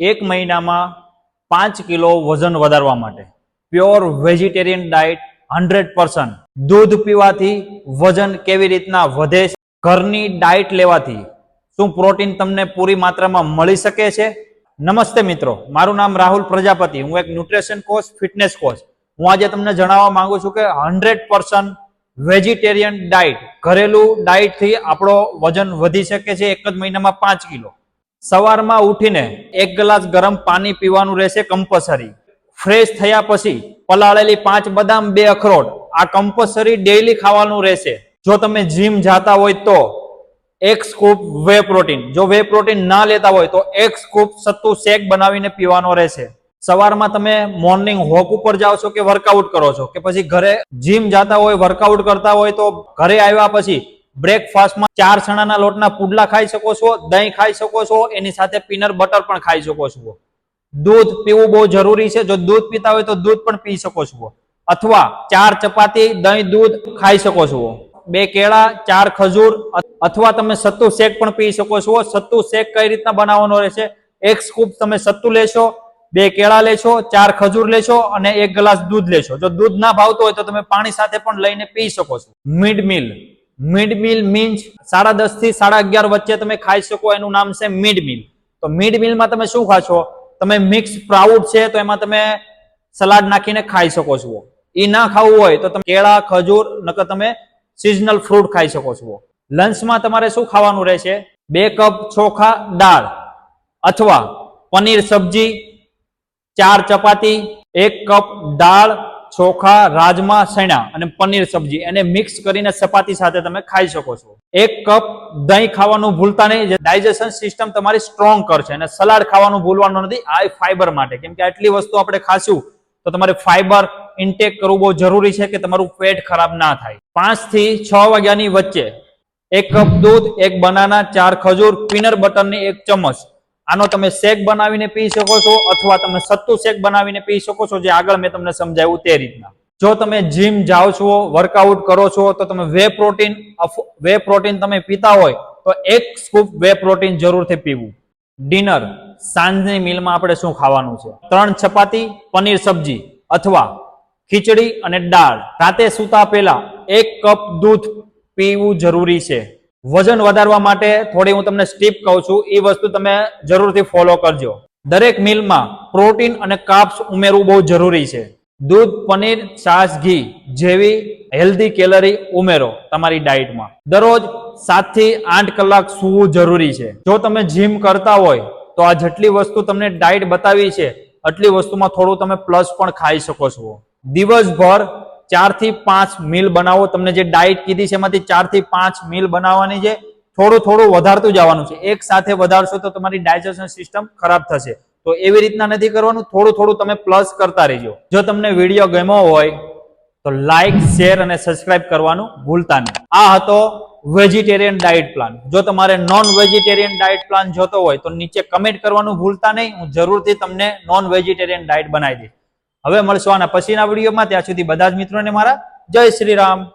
એક મહિનામાં પાંચ કિલો વજન વધારવા માટે. Pure vegetarian diet hundred percent દૂધ પીવાથી વજન કેવી રીતના વધે છે? ઘરની ડાયટ લેવાથી શું પ્રોટીન તમને પૂરી માત્રામાં મળી શકે છે? નમસ્તે મિત્રો, મારું નામ રાહુલ પ્રજાપતિ. હું એક ન્યુટ્રિશન કોચ ફિટનેસ કોચ હું આજે તમને જણાવવા માંગુ છું કે હંડ્રેડ પર્સન્ટ વેજીટેરિયન ડાયટ ઘરેલું ડાયટથી આપણો વજન વધી શકે છે એક જ મહિનામાં પાંચ કિલો. સવારમાં ઉઠીને એક ગ્લાસ ગરમ પાણી પીવાનું રહેશે કમ્પલસરી ફ્રેશ થયા પછી પલાળેલી પાંચ બદામ, બે અખરોટ, આ કમ્પલસરી ડેઈલી ખાવાનું રહેશે. જો તમે જીમ જાતા હોય તો એક સ્કૂપ વે પ્રોટીન જો વે પ્રોટીન ના લેતા હોય તો એક સ્કૂપ સત્તુ શેક બનાવીને પીવાનો રહેશે. સવારમાં તમે મોર્નિંગ વોક ઉપર જાઓ છો કે વર્કઆઉટ કરો છો? કે પછી ઘરે જીમ જાતા હોય વર્કઆઉટ કરતા હોય તો ઘરે આવ્યા પછી બ્રેકફાસ્ટમાં ચાર ચણાના લોટના પુડલા ખાઈ શકો છો, દહીં ખાઈ શકો છો, એની સાથે પીનટ બટર પણ ખાઈ શકો છો. દૂધ પીવું બહુ જરૂરી છે. જો દૂધ પીતા હોય તો દૂધ પણ પી શકો છો. અથવા ચાર ચપાતી, દહીં, દૂધ ખાઈ શકો છો. બે કેળા, ચાર ખજૂર અથવા તમે સત્તુ શેક પણ પી શકો છો. સત્તુ શેક કઈ રીતના બનાવવાનો રહેશે? એક સ્કૂપ તમે સત્તુ લેશો, બે કેળા લેશો, ચાર ખજૂર લેશો અને એક ગ્લાસ દૂધ લેશો. જો દૂધ ના ભાવતું હોય તો તમે પાણી સાથે પણ લઈને પી શકો છો. Mid meal mid meal means સાડા દસથી સાડા અગિયાર વચ્ચે તમે ખાઈ શકો, એનું નામ છે મિડ મીલ તો મિડ મિલમાં તમે શું ખાશો? તમે મિક્સ પ્રાઉડ છે, તો એમાં તમે સલાડ નાખીને ખાઈ શકો છો. એ ના ખાવું હોય તો તમે કેળા, ખજૂર, નકર તમે સિઝનલ ફ્રૂટ ખાઈ શકો છો. લંચમાં તમારે શું ખાવાનું રહેશે? બે કપ ચોખા, દાળ અથવા પનીર સબ્જી, ચાર ચપાતી, એક કપ દાળ ચોખા, રાજમા સણા અને પનીર સબ્જી એને મિક્સ કરીને ચપાતી સાથે તમે ખાઈ શકો છો. એક કપ દહીં ખાવાનું ભૂલતા નહીં ડાયજેશન સિસ્ટમ તમારી સ્ટ્રોંગ કરશે અને સલાડ ખાવાનું ભૂલવાનું નથી, આ ફાઈબર માટે. કેમ કે આટલી વસ્તુ આપણે ખાશું, તો તમારે ફાઈબર ઇન્ટેક કરવું બહુ જરૂરી છે કે તમારું પેટ ખરાબ ના થાય. પાંચથી છ વાગ્યાની વચ્ચે એક કપ દૂધ, એક બનાના ચાર ખજૂર પીનર બટરની એક ચમચ આનો તમે શેક બનાવીને પી શકો છો અથવા તમે સત્તુ શેક બનાવીને પી શકો છો, જે આગળ મેં તમને સમજાવ્યું તે રીતના. જો તમે જીમ જાઓ છો વર્કઆઉટ કરો છો, તો તમે વે પ્રોટીન વે પ્રોટીન તમે પીતા હોય, તો એક સ્કૂપ વે પ્રોટીન જરૂરથી પીવું. ડિનર સાંજની મીલમાં આપણે શું ખાવાનું છે? ત્રણ ચપાતી, પનીર સબ્જી અથવા ખીચડી અને દાળ. રાતે સૂતા પહેલા એક કપ દૂધ પીવું જરૂરી છે. વજન વધારવા માટે થોડી હું તમને સ્ટીપ કહું છું, એ વસ્તુ તમે જરૂરથી ફોલો કરજો. દરેક મીલમાં પ્રોટીન અને કાપ્સ ઉમેરવું બહુ જરૂરી છે. દૂધ, પનીર, છાશ, ઘી જેવી હેલ્ધી કેલરી ઉમેરો તમારી ડાયટમાં દરરોજ સાતથી આઠ કલાક સૂવું જરૂરી છે. જો તમે જીમ કરતા હોય, તો આ જેટલી વસ્તુ તમને ડાયટ બતાવી છે આટલી વસ્તુમાં થોડું તમે પ્લસ પણ ખાઈ શકો છો. દિવસભર ચારથી પાંચ મીલ બનાવો. તમને જે ડાયટ કીધી છે એમાંથી ચારથી પાંચ મીલ બનાવવાની છે. થોડું થોડું વધારતું જવાનું છે. એક સાથે વધારશો તો તમારી ડાયજેશન સિસ્ટમ ખરાબ થશે. તો એવી રીતના નથી કરવાનું. થોડું થોડું તમે પ્લસ કરતા રહેજો. જો તમને વીડિયો ગમ્યો હોય, તો લાઈક શેર અને સબસ્ક્રાઇબ કરવાનું ભૂલતા નહીં. આ હતો વેજીટેરિયન ડાયટ પ્લાન જો તમારે નોન વેજીટેરિયન ડાયટ પ્લાન જોતો હોય, તો નીચે કમેન્ટ કરવાનું ભૂલતા નહીં. હું જરૂરથી તમને નોન વેજીટેરિયન ડાયટ બનાવી દઈશ. હવે મળશું આના પછીના વિડીયોમાં. ત્યાં સુધી બધા જ મિત્રોને મારા જય શ્રી રામ.